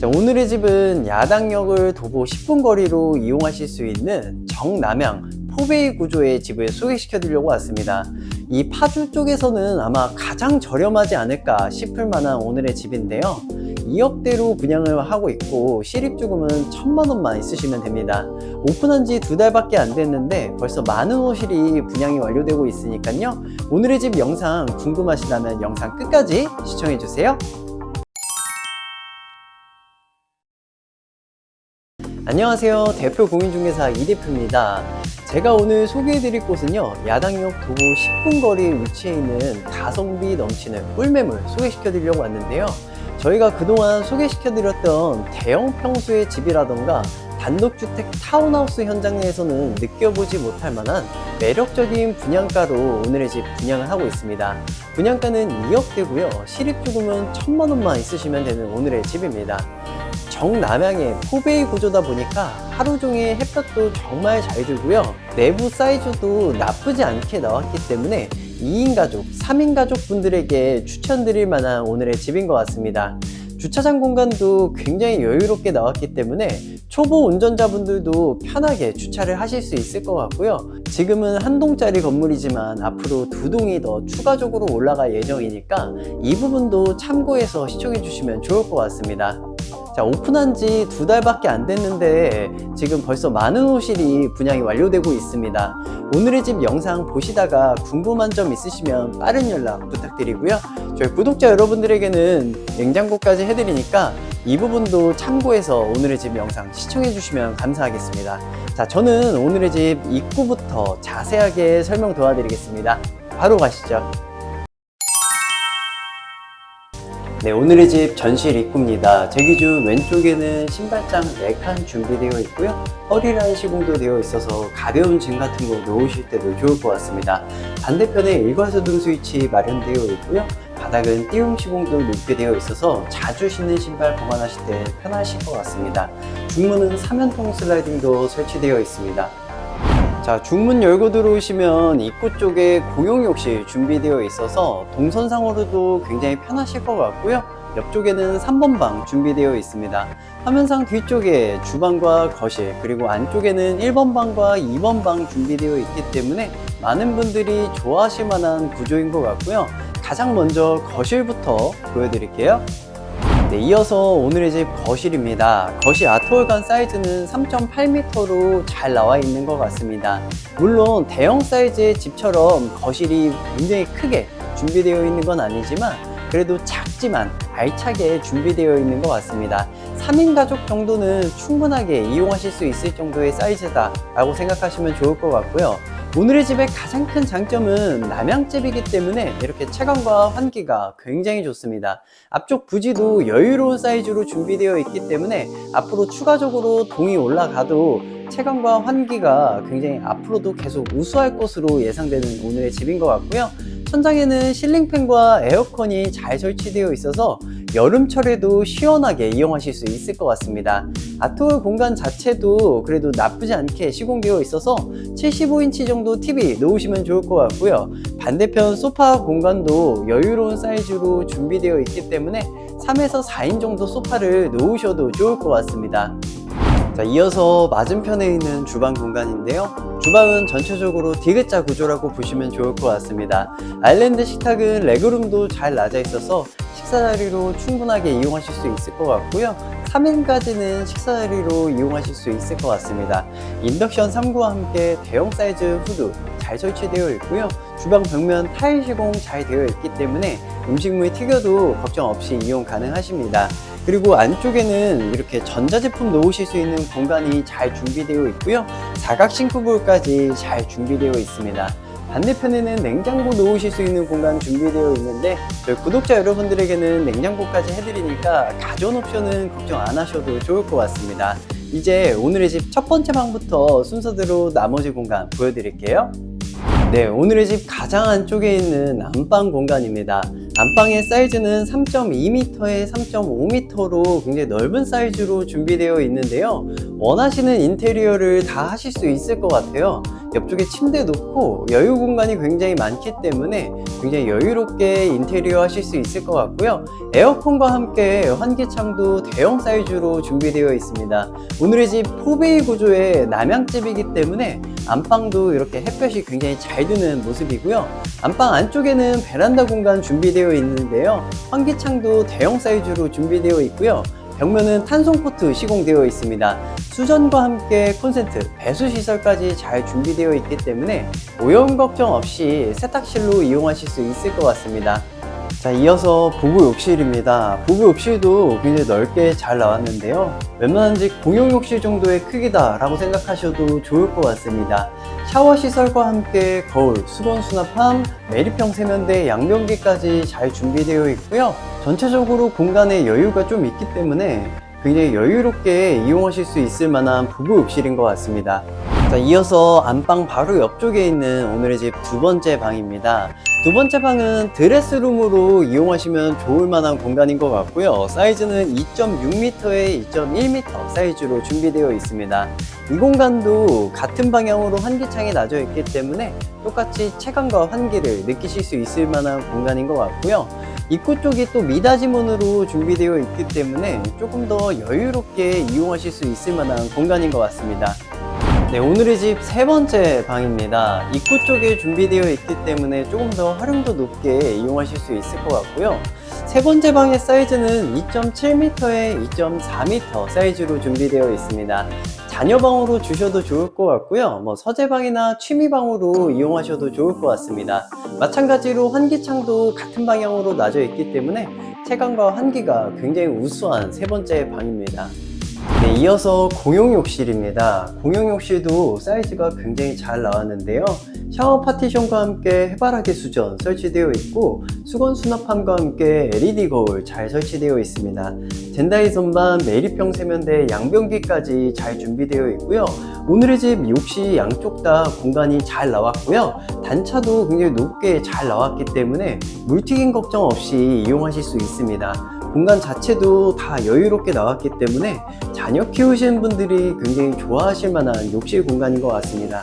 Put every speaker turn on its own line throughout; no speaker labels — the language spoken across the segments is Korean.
자, 오늘의 집은 야당역을 도보 10분 거리로 이용하실 수 있는 정남향 포베이 구조의 집을 소개시켜 드리려고 왔습니다. 이 파주 쪽에서는 아마 가장 저렴하지 않을까 싶을 만한 오늘의 집인데요. 2억대로 분양을 하고 있고 실입주금은 천만 원만 있으시면 됩니다. 오픈한 지 두 달밖에 안 됐는데 벌써 많은 호실이 분양이 완료되고 있으니까요. 오늘의 집 영상 궁금하시다면 영상 끝까지 시청해 주세요. 안녕하세요. 대표 공인중개사 이 대표입니다. 제가 오늘 소개해드릴 곳은요, 야당역 도보 10분 거리에 위치해 있는 가성비 넘치는 꿀매물 소개시켜드리려고 왔는데요. 저희가 그동안 소개시켜드렸던 대형 평수의 집이라던가 단독주택 타운하우스 현장 내에서는 느껴보지 못할 만한 매력적인 분양가로 오늘의 집 분양을 하고 있습니다. 분양가는 2억대고요. 실입주금은 천만 원만 있으시면 되는 오늘의 집입니다. 정남향의 포베이 구조다 보니까 하루 종일 햇볕도 정말 잘 들고요. 내부 사이즈도 나쁘지 않게 나왔기 때문에 2인 가족, 3인 가족 분들에게 추천드릴 만한 오늘의 집인 것 같습니다. 주차장 공간도 굉장히 여유롭게 나왔기 때문에 초보 운전자분들도 편하게 주차를 하실 수 있을 것 같고요. 지금은 한 동짜리 건물이지만 앞으로 두 동이 더 추가적으로 올라갈 예정이니까 이 부분도 참고해서 시청해 주시면 좋을 것 같습니다. 자, 오픈한 지 두 달밖에 안 됐는데 지금 벌써 많은 호실이 분양이 완료되고 있습니다. 오늘의 집 영상 보시다가 궁금한 점 있으시면 빠른 연락 부탁드리고요. 저희 구독자 여러분들에게는 냉장고까지 해드리니까 이 부분도 참고해서 오늘의 집 영상 시청해 주시면 감사하겠습니다. 자, 저는 오늘의 집 입구부터 자세하게 설명 도와드리겠습니다. 바로 가시죠. 네, 오늘의 집 전실 입구입니다. 제 기준 왼쪽에는 신발장 4칸 준비되어 있고요. 허리라인 시공도 되어 있어서 가벼운 짐 같은 거 놓으실 때도 좋을 것 같습니다. 반대편에 일괄소등 스위치 마련되어 있고요. 바닥은 띄움 시공도 높게 되어 있어서 자주 신는 신발 보관하실 때 편하실 것 같습니다. 중문은 3연통 슬라이딩도 설치되어 있습니다. 자, 중문 열고 들어오시면 입구 쪽에 공용 욕실 준비되어 있어서 동선상으로도 굉장히 편하실 것 같고요. 옆쪽에는 3번 방 준비되어 있습니다. 화면상 뒤쪽에 주방과 거실, 그리고 안쪽에는 1번 방과 2번 방 준비되어 있기 때문에 많은 분들이 좋아하실 만한 구조인 것 같고요. 가장 먼저 거실부터 보여드릴게요. 네, 이어서 오늘의 집 거실입니다. 거실 아트홀간 사이즈는 3.8m로 잘 나와 있는 것 같습니다. 물론 대형 사이즈의 집처럼 거실이 굉장히 크게 준비되어 있는 건 아니지만 그래도 작지만 알차게 준비되어 있는 것 같습니다. 3인 가족 정도는 충분하게 이용하실 수 있을 정도의 사이즈다 라고 생각하시면 좋을 것 같고요. 오늘의 집의 가장 큰 장점은 남양집이기 때문에 이렇게 채광과 환기가 굉장히 좋습니다. 앞쪽 부지도 여유로운 사이즈로 준비되어 있기 때문에 앞으로 추가적으로 동이 올라가도 채광과 환기가 굉장히 앞으로도 계속 우수할 것으로 예상되는 오늘의 집인 것 같고요. 천장에는 실링팬과 에어컨이 잘 설치되어 있어서 여름철에도 시원하게 이용하실 수 있을 것 같습니다. 아트홀 공간 자체도 그래도 나쁘지 않게 시공되어 있어서 75인치 정도 TV 놓으시면 좋을 것 같고요. 반대편 소파 공간도 여유로운 사이즈로 준비되어 있기 때문에 3에서 4인 정도 소파를 놓으셔도 좋을 것 같습니다. 자, 이어서 맞은편에 있는 주방 공간인데요. 주방은 전체적으로 디귿자 구조라고 보시면 좋을 것 같습니다. 아일랜드 식탁은 레그룸도 잘 낮아 있어서 식사 자리로 충분하게 이용하실 수 있을 것 같고요. 3인까지는 식사 자리로 이용하실 수 있을 것 같습니다. 인덕션 3구와 함께 대형 사이즈 후드 잘 설치되어 있고요. 주방 벽면 타일 시공 잘 되어 있기 때문에 음식물 튀겨도 걱정 없이 이용 가능하십니다. 그리고 안쪽에는 이렇게 전자제품 놓으실 수 있는 공간이 잘 준비되어 있고요. 사각 싱크볼까지 잘 준비되어 있습니다. 반대편에는 냉장고 놓으실 수 있는 공간 준비되어 있는데 저희 구독자 여러분들에게는 냉장고까지 해드리니까 가전 옵션은 걱정 안 하셔도 좋을 것 같습니다. 이제 오늘의 집 첫 번째 방부터 순서대로 나머지 공간 보여드릴게요. 네, 오늘의 집 가장 안쪽에 있는 안방 공간입니다. 안방의 사이즈는 3.2m에 3.5m로 굉장히 넓은 사이즈로 준비되어 있는데요. 원하시는 인테리어를 다 하실 수 있을 것 같아요. 옆쪽에 침대 놓고 여유 공간이 굉장히 많기 때문에 굉장히 여유롭게 인테리어 하실 수 있을 것 같고요. 에어컨과 함께 환기창도 대형 사이즈로 준비되어 있습니다. 오늘의 집 포베이 구조의 남향집이기 때문에 안방도 이렇게 햇볕이 굉장히 잘 드는 모습이고요. 안방 안쪽에는 베란다 공간 준비되어 있는데요. 환기창도 대형 사이즈로 준비되어 있고요. 벽면은 탄성 코트 시공되어 있습니다. 수전과 함께 콘센트, 배수 시설까지 잘 준비되어 있기 때문에 오염 걱정 없이 세탁실로 이용하실 수 있을 것 같습니다. 자, 이어서 부부 욕실입니다. 부부 욕실도 굉장히 넓게 잘 나왔는데요. 웬만한지 공용 욕실 정도의 크기다라고 생각하셔도 좋을 것 같습니다. 샤워 시설과 함께 거울, 수건 수납함, 매립형 세면대, 양변기까지 잘 준비되어 있고요. 전체적으로 공간에 여유가 좀 있기 때문에 굉장히 여유롭게 이용하실 수 있을 만한 부부 욕실인 것 같습니다. 자, 이어서 안방 바로 옆쪽에 있는 오늘의 집 두 번째 방입니다. 두 번째 방은 드레스룸으로 이용하시면 좋을 만한 공간인 것 같고요. 사이즈는 2.6m에 2.1m 사이즈로 준비되어 있습니다. 이 공간도 같은 방향으로 환기창이 나져 있기 때문에 똑같이 체감과 환기를 느끼실 수 있을 만한 공간인 것 같고요. 입구 쪽이 또 미닫이문으로 준비되어 있기 때문에 조금 더 여유롭게 이용하실 수 있을 만한 공간인 것 같습니다. 네, 오늘의 집 세 번째 방입니다. 입구 쪽에 준비되어 있기 때문에 조금 더 활용도 높게 이용하실 수 있을 것 같고요. 세 번째 방의 사이즈는 2.7m에 2.4m 사이즈로 준비되어 있습니다. 자녀방으로 주셔도 좋을 것 같고요. 뭐 서재방이나 취미방으로 이용하셔도 좋을 것 같습니다. 마찬가지로 환기창도 같은 방향으로 놔져 있기 때문에 채광과 환기가 굉장히 우수한 세 번째 방입니다. 네, 이어서 공용 욕실입니다. 공용 욕실도 사이즈가 굉장히 잘 나왔는데요. 샤워 파티션과 함께 해바라기 수전 설치되어 있고 수건 수납함과 함께 LED 거울 잘 설치되어 있습니다. 젠다이 선반, 매립형 세면대, 양변기까지 잘 준비되어 있고요. 오늘의 집 욕실 양쪽 다 공간이 잘 나왔고요. 단차도 굉장히 높게 잘 나왔기 때문에 물튀김 걱정 없이 이용하실 수 있습니다. 공간 자체도 다 여유롭게 나왔기 때문에 자녀 키우시는 분들이 굉장히 좋아하실 만한 욕실 공간인 것 같습니다.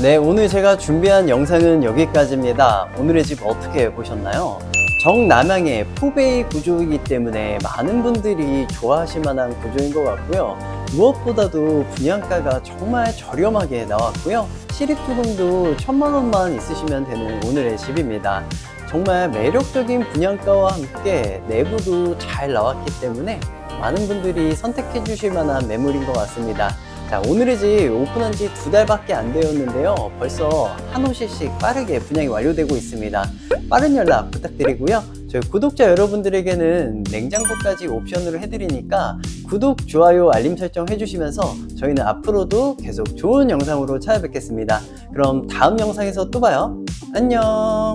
네, 오늘 제가 준비한 영상은 여기까지입니다. 오늘의 집 어떻게 보셨나요? 정남향의 포베이 구조이기 때문에 많은 분들이 좋아하실 만한 구조인 것 같고요. 무엇보다도 분양가가 정말 저렴하게 나왔고요. 실입주금도 천만 원만 있으시면 되는 오늘의 집입니다. 정말 매력적인 분양가와 함께 내부도 잘 나왔기 때문에 많은 분들이 선택해 주실 만한 매물인 것 같습니다. 자, 오늘의 집 오픈한 지 두 달밖에 안 되었는데요. 벌써 한 호실씩 빠르게 분양이 완료되고 있습니다. 빠른 연락 부탁드리고요. 저희 구독자 여러분들에게는 냉장고까지 옵션으로 해드리니까 구독, 좋아요, 알림 설정 해주시면서 저희는 앞으로도 계속 좋은 영상으로 찾아뵙겠습니다. 그럼 다음 영상에서 또 봐요. 안녕!